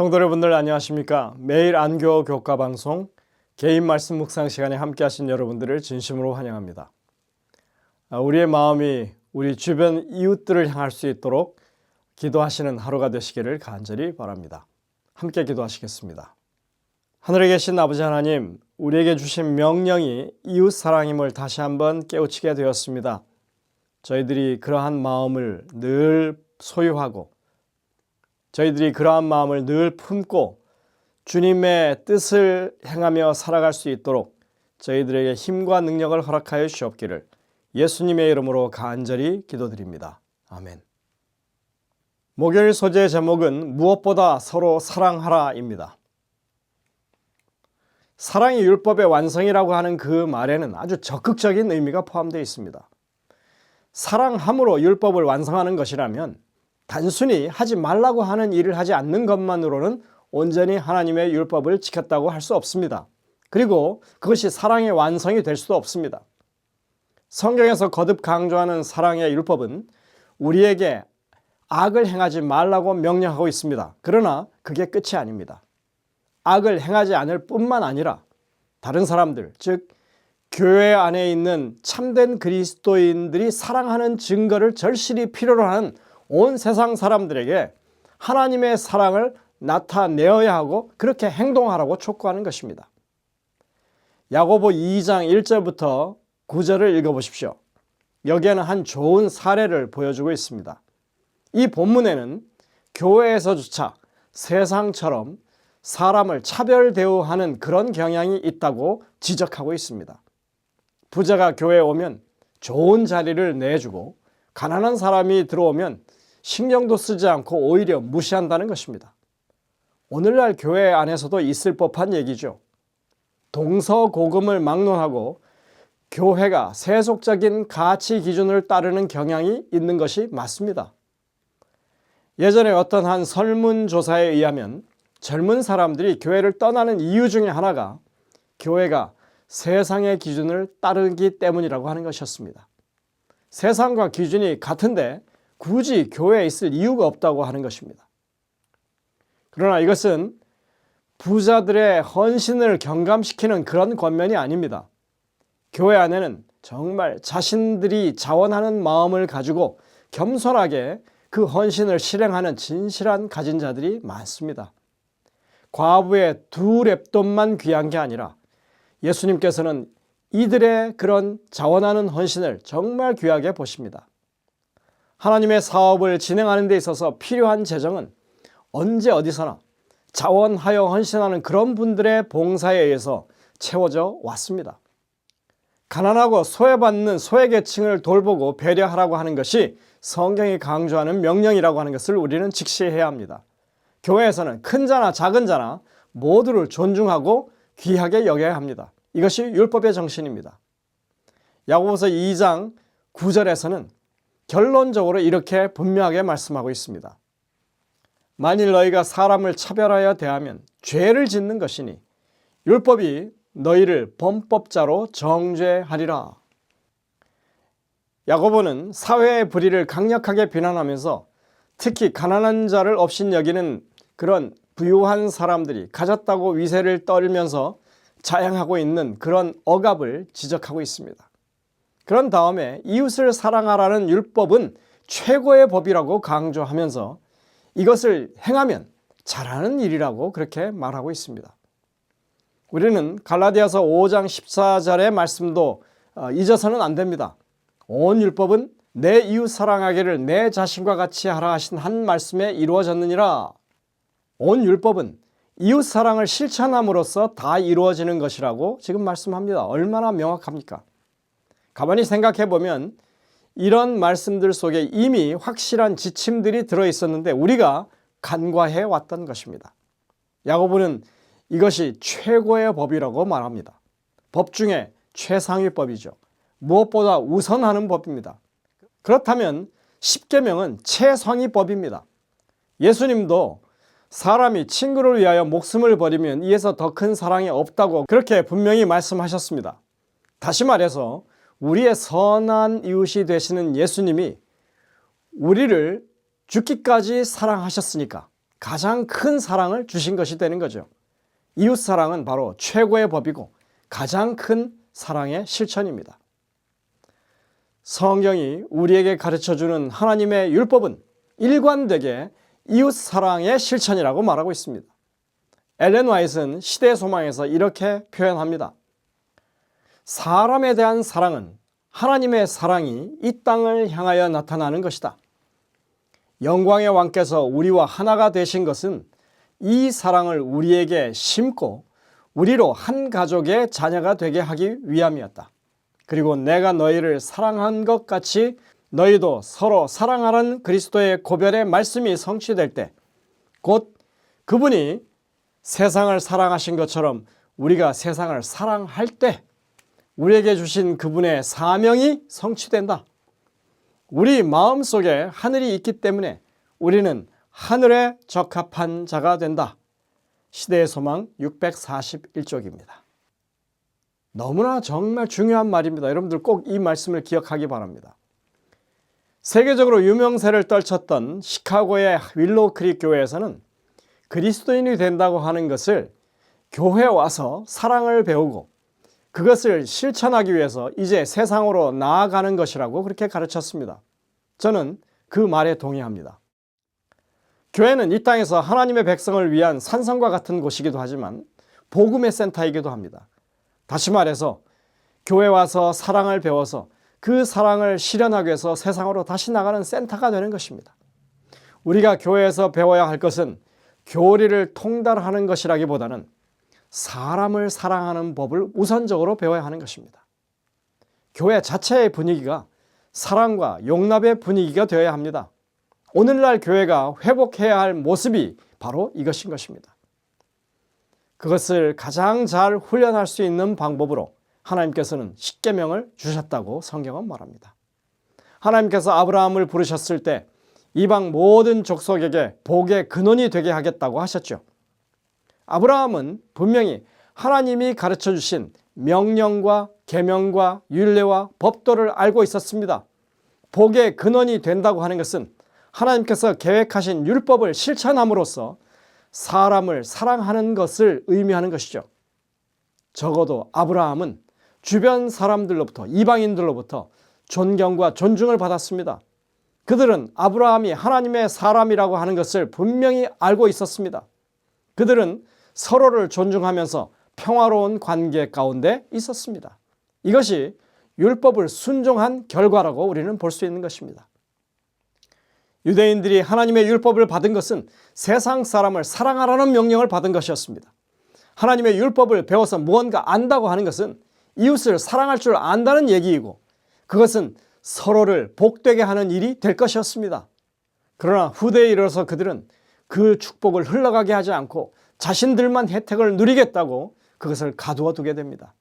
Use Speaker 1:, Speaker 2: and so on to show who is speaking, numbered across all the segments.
Speaker 1: 성도 여러분들 안녕하십니까? 매일 안교 교과 방송 개인 말씀 묵상 시간에 함께 하신 여러분들을 진심으로 환영합니다. 아, 우리의 마음이 우리 주변 이웃들을 향할 수 있도록 기도하시는 하루가 되시기를 간절히 바랍니다. 함께 기도하시겠습니다. 하늘에 계신 아버지 하나님, 우리에게 주신 명령이 이웃 사랑임을 다시 한번 깨우치게 되었습니다. 저희들이 그러한 마음을 늘 소유하고 저희들이 그러한 마음을 늘 품고 주님의 뜻을 행하며 살아갈 수 있도록 저희들에게 힘과 능력을 허락하여 주옵기를 예수님의 이름으로 간절히 기도드립니다. 아멘. 목요일 소재 제목은 무엇보다 서로 사랑하라입니다. 사랑이 율법의 완성이라고 하는 그 말에는 아주 적극적인 의미가 포함되어 있습니다. 사랑함으로 율법을 완성하는 것이라면 단순히 하지 말라고 하는 일을 하지 않는 것만으로는 온전히 하나님의 율법을 지켰다고 할 수 없습니다. 그리고 그것이 사랑의 완성이 될 수도 없습니다. 성경에서 거듭 강조하는 사랑의 율법은 우리에게 악을 행하지 말라고 명령하고 있습니다. 그러나 그게 끝이 아닙니다. 악을 행하지 않을 뿐만 아니라 다른 사람들, 즉 교회 안에 있는 참된 그리스도인들이 사랑하는 증거를 절실히 필요로 하는 온 세상 사람들에게 하나님의 사랑을 나타내어야 하고 그렇게 행동하라고 촉구하는 것입니다. 야고보 2장 1절부터 9절을 읽어보십시오. 여기에는 한 좋은 사례를 보여주고 있습니다. 이 본문에는 교회에서조차 세상처럼 사람을 차별 대우하는 그런 경향이 있다고 지적하고 있습니다. 부자가 교회에 오면 좋은 자리를 내주고 가난한 사람이 들어오면 신경도 쓰지 않고 오히려 무시한다는 것입니다. 오늘날 교회 안에서도 있을 법한 얘기죠. 동서고금을 막론하고 교회가 세속적인 가치 기준을 따르는 경향이 있는 것이 맞습니다. 예전에 어떤 한 설문조사에 의하면 젊은 사람들이 교회를 떠나는 이유 중에 하나가 교회가 세상의 기준을 따르기 때문이라고 하는 것이었습니다. 세상과 기준이 같은데 굳이 교회에 있을 이유가 없다고 하는 것입니다. 그러나 이것은 부자들의 헌신을 경감시키는 그런 권면이 아닙니다. 교회 안에는 정말 자신들이 자원하는 마음을 가지고 겸손하게 그 헌신을 실행하는 진실한 가진 자들이 많습니다. 과부의 두 랩돈만 귀한 게 아니라 예수님께서는 이들의 그런 자원하는 헌신을 정말 귀하게 보십니다. 하나님의 사업을 진행하는 데 있어서 필요한 재정은 언제 어디서나 자원하여 헌신하는 그런 분들의 봉사에 의해서 채워져 왔습니다. 가난하고 소외받는 소외계층을 돌보고 배려하라고 하는 것이 성경이 강조하는 명령이라고 하는 것을 우리는 직시해야 합니다. 교회에서는 큰 자나 작은 자나 모두를 존중하고 귀하게 여겨야 합니다. 이것이 율법의 정신입니다. 야고보서 2장 9절에서는 결론적으로 이렇게 분명하게 말씀하고 있습니다. 만일 너희가 사람을 차별하여 대하면 죄를 짓는 것이니 율법이 너희를 범법자로 정죄하리라. 야고보는 사회의 불의를 강력하게 비난하면서 특히 가난한 자를 없인 여기는 그런 부유한 사람들이 가졌다고 위세를 떨면서 자양하고 있는 그런 억압을 지적하고 있습니다. 그런 다음에 이웃을 사랑하라는 율법은 최고의 법이라고 강조하면서 이것을 행하면 잘하는 일이라고 그렇게 말하고 있습니다. 우리는 갈라디아서 5장 14절의 말씀도 어, 잊어서는 안 됩니다. 온 율법은 내 이웃 사랑하기를 내 자신과 같이 하라 하신 한 말씀에 이루어졌느니라. 온 율법은 이웃 사랑을 실천함으로써 다 이루어지는 것이라고 지금 말씀합니다. 얼마나 명확합니까? 가만히 생각해 보면 이런 말씀들 속에 이미 확실한 지침들이 들어 있었는데 우리가 간과해 왔던 것입니다. 야고보는 이것이 최고의 법이라고 말합니다. 법 중에 최상위 법이죠. 무엇보다 우선하는 법입니다. 그렇다면 십계명은 최상위 법입니다. 예수님도 사람이 친구를 위하여 목숨을 버리면 이에서 더 큰 사랑이 없다고 그렇게 분명히 말씀하셨습니다. 다시 말해서 우리의 선한 이웃이 되시는 예수님이 우리를 죽기까지 사랑하셨으니까 가장 큰 사랑을 주신 것이 되는 거죠. 이웃 사랑은 바로 최고의 법이고 가장 큰 사랑의 실천입니다. 성경이 우리에게 가르쳐 주는 하나님의 율법은 일관되게 이웃 사랑의 실천이라고 말하고 있습니다. 엘렌 와이트는 시대 소망에서 이렇게 표현합니다. 사람에 대한 사랑은 하나님의 사랑이 이 땅을 향하여 나타나는 것이다. 영광의 왕께서 우리와 하나가 되신 것은 이 사랑을 우리에게 심고 우리로 한 가족의 자녀가 되게 하기 위함이었다. 그리고 내가 너희를 사랑한 것 같이 너희도 서로 사랑하라는 그리스도의 고별의 말씀이 성취될 때 곧 그분이 세상을 사랑하신 것처럼 우리가 세상을 사랑할 때 우리에게 주신 그분의 사명이 성취된다. 우리 마음 속에 하늘이 있기 때문에 우리는 하늘에 적합한 자가 된다. 시대의 소망 641쪽입니다. 너무나 정말 중요한 말입니다. 여러분들 꼭 이 말씀을 기억하기 바랍니다. 세계적으로 유명세를 떨쳤던 시카고의 윌로우 크릭 교회에서는 그리스도인이 된다고 하는 것을 교회 와서 사랑을 배우고 그것을 실천하기 위해서 이제 세상으로 나아가는 것이라고 그렇게 가르쳤습니다. 저는 그 말에 동의합니다. 교회는 이 땅에서 하나님의 백성을 위한 산성과 같은 곳이기도 하지만 복음의 센터이기도 합니다. 다시 말해서 교회 와서 사랑을 배워서 그 사랑을 실현하기 위해서 세상으로 다시 나가는 센터가 되는 것입니다. 우리가 교회에서 배워야 할 것은 교리를 통달하는 것이라기보다는 사람을 사랑하는 법을 우선적으로 배워야 하는 것입니다. 교회 자체의 분위기가 사랑과 용납의 분위기가 되어야 합니다. 오늘날 교회가 회복해야 할 모습이 바로 이것인 것입니다. 그것을 가장 잘 훈련할 수 있는 방법으로 하나님께서는 십계명을 주셨다고 성경은 말합니다. 하나님께서 아브라함을 부르셨을 때 이방 모든 족속에게 복의 근원이 되게 하겠다고 하셨죠. 아브라함은 분명히 하나님이 가르쳐 주신 명령과 계명과 율례와 법도를 알고 있었습니다. 복의 근원이 된다고 하는 것은 하나님께서 계획하신 율법을 실천함으로써 사람을 사랑하는 것을 의미하는 것이죠. 적어도 아브라함은 주변 사람들로부터 이방인들로부터 존경과 존중을 받았습니다. 그들은 아브라함이 하나님의 사람이라고 하는 것을 분명히 알고 있었습니다. 그들은 서로를 존중하면서 평화로운 관계 가운데 있었습니다. 이것이 율법을 순종한 결과라고 우리는 볼 수 있는 것입니다. 유대인들이 하나님의 율법을 받은 것은 세상 사람을 사랑하라는 명령을 받은 것이었습니다. 하나님의 율법을 배워서 무언가 안다고 하는 것은 이웃을 사랑할 줄 안다는 얘기이고 그것은 서로를 복되게 하는 일이 될 것이었습니다. 그러나 후대에 이르러서 그들은 그 축복을 흘러가게 하지 않고 자신들만 혜택을 누리겠다고 그것을 가두어 두게 됩니다.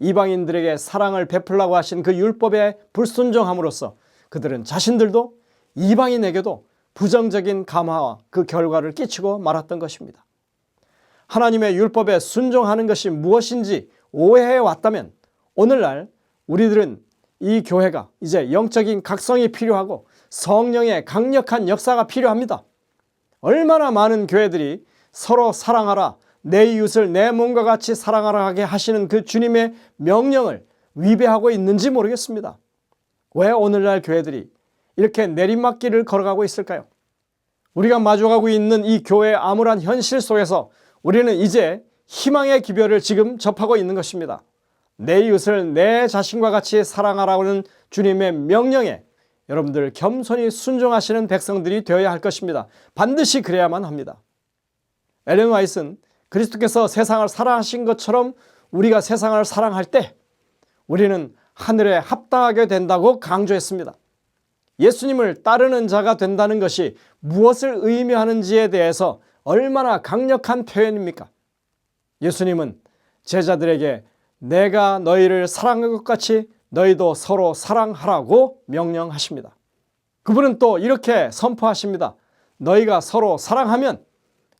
Speaker 1: 이방인들에게 사랑을 베풀라고 하신 그 율법에 불순종함으로써 그들은 자신들도 이방인에게도 부정적인 감화와 그 결과를 끼치고 말았던 것입니다. 하나님의 율법에 순종하는 것이 무엇인지 오해해 왔다면 오늘날 우리들은 이 교회가 이제 영적인 각성이 필요하고 성령의 강력한 역사가 필요합니다. 얼마나 많은 교회들이 서로 사랑하라, 내 이웃을 내 몸과 같이 사랑하라 하게 하시는 그 주님의 명령을 위배하고 있는지 모르겠습니다. 왜 오늘날 교회들이 이렇게 내리막길을 걸어가고 있을까요? 우리가 마주하고 있는 이 교회의 암울한 현실 속에서 우리는 이제 희망의 기별을 지금 접하고 있는 것입니다. 내 이웃을 내 자신과 같이 사랑하라는 주님의 명령에 여러분들 겸손히 순종하시는 백성들이 되어야 할 것입니다. 반드시 그래야만 합니다. 엘렌 와이스는 그리스도께서 세상을 사랑하신 것처럼 우리가 세상을 사랑할 때 우리는 하늘에 합당하게 된다고 강조했습니다. 예수님을 따르는 자가 된다는 것이 무엇을 의미하는지에 대해서 얼마나 강력한 표현입니까? 예수님은 제자들에게 내가 너희를 사랑한 것 같이 너희도 서로 사랑하라고 명령하십니다. 그분은 또 이렇게 선포하십니다. 너희가 서로 사랑하면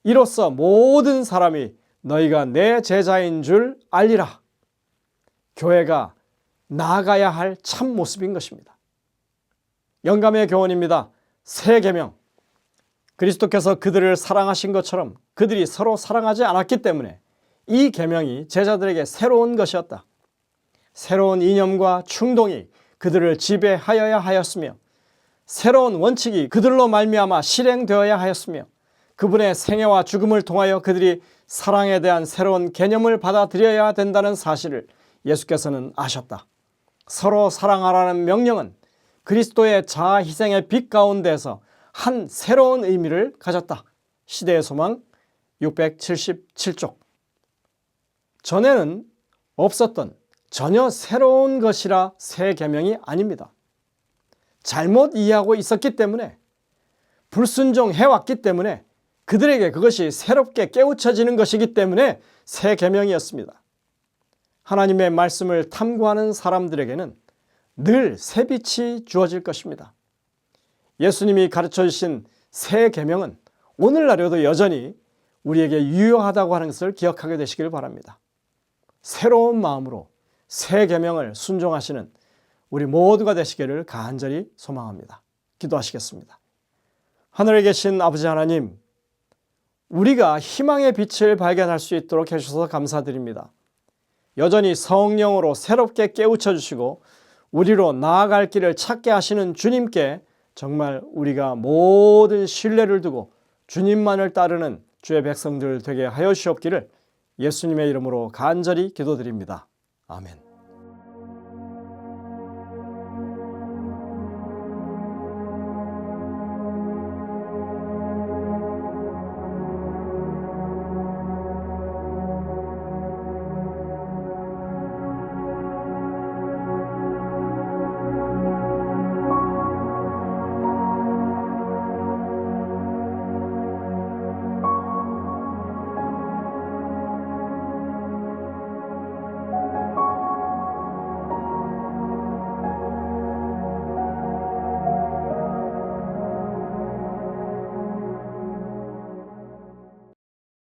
Speaker 1: 이로써 모든 사람이 너희가 내 제자인 줄 알리라. 교회가 나아가야 할 참 모습인 것입니다. 영감의 교훈입니다. 새 계명. 그리스도께서 그들을 사랑하신 것처럼 그들이 서로 사랑하지 않았기 때문에 이 계명이 제자들에게 새로운 것이었다. 새로운 이념과 충동이 그들을 지배하여야 하였으며 새로운 원칙이 그들로 말미암아 실행되어야 하였으며 그분의 생애와 죽음을 통하여 그들이 사랑에 대한 새로운 개념을 받아들여야 된다는 사실을 예수께서는 아셨다. 서로 사랑하라는 명령은 그리스도의 자아 희생의 빛 가운데서 한 새로운 의미를 가졌다. 시대의 소망 677쪽. 전에는 없었던 전혀 새로운 것이라 새 계명이 아닙니다. 잘못 이해하고 있었기 때문에 불순종해 왔기 때문에 그들에게 그것이 새롭게 깨우쳐지는 것이기 때문에 새 계명이었습니다. 하나님의 말씀을 탐구하는 사람들에게는 늘 새 빛이 주어질 것입니다. 예수님이 가르쳐 주신 새 계명은 오늘날에도 여전히 우리에게 유효하다고 하는 것을 기억하게 되시길 바랍니다. 새로운 마음으로 새 계명을 순종하시는 우리 모두가 되시기를 간절히 소망합니다. 기도하시겠습니다. 하늘에 계신 아버지 하나님, 우리가 희망의 빛을 발견할 수 있도록 해주셔서 감사드립니다. 여전히 성령으로 새롭게 깨우쳐 주시고 우리로 나아갈 길을 찾게 하시는 주님께 정말 우리가 모든 신뢰를 두고 주님만을 따르는 주의 백성들 되게 하여 주옵기를 예수님의 이름으로 간절히 기도드립니다. 아멘.